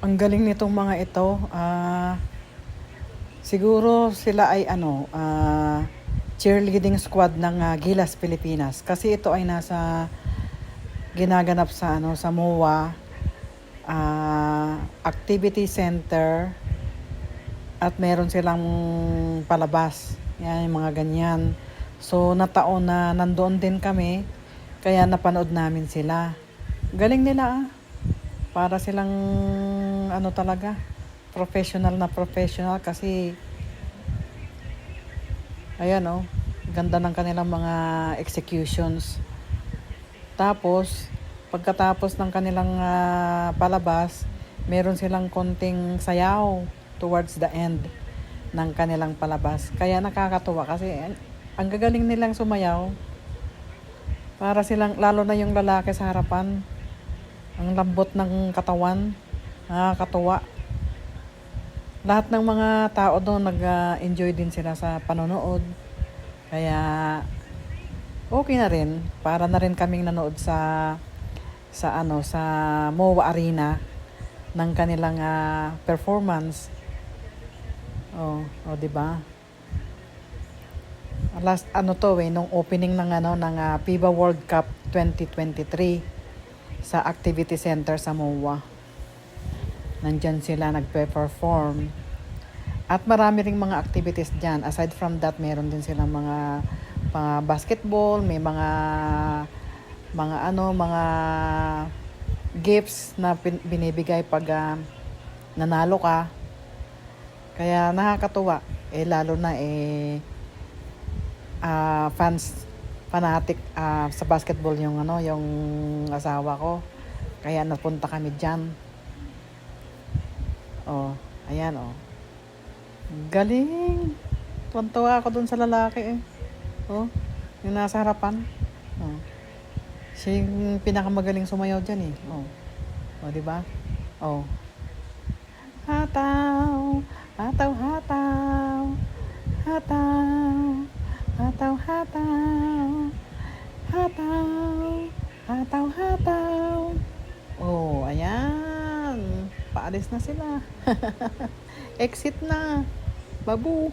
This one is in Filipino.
Ang galing nitong mga ito. Ah, siguro sila ay ano, ah, cheerleading squad ng ah, Gilas Pilipinas kasi ito ay nasa ginaganap sa ano sa MOA ah, Activity Center at meron silang palabas. Yan yung mga ganyan. So nataon na nandoon din kami kaya napanood namin sila. Galing nila ah. Para silang ano talaga professional na professional kasi ayan oh ganda ng kanilang mga executions. Tapos pagkatapos ng kanilang ah, palabas meron silang konting sayaw towards the end ng kanilang palabas. Kaya nakakatuwa kasi ang gagaling nilang sumayaw. Para silang lalo na yung lalaki sa harapan. Ang lambot ng katawan nakakatuwa lahat ng mga tao doon nag-enjoy din sila sa panonood. Kaya okay na rin para na rin kaming nanood sa sa ano sa MOA Arena ng kanilang ah, performance. Oh, oh 'di ba? Last ano to eh nung opening ng ano ng ah, FIBA World Cup 2023 sa Activity Center sa MOA nandyan sila nagpe-perform. At marami ring mga activities dyan. Aside from that, meron din silang mga, mga basketball, may mga mga ano, mga gifts na pin- binibigay pag ah, nanalo ka. Kaya nakakatuwa. Eh lalo na eh ah, fans fanatic ah, sa basketball yung ano, yung asawa ko. Kaya napunta kami diyan. Oh, ayan oh. Galing. Tuwan-tuwa ako dun sa lalaki eh. Oh, yung nasa harapan. Oh. Siya yung pinakamagaling sumayaw dyan eh. Oh. Oh, di ba? Oh. Hataw, hataw, hataw. Hataw, hataw, hataw. Hataw, hataw, hataw. Oh, ayan. Paalis na sila. Exit na. Babu.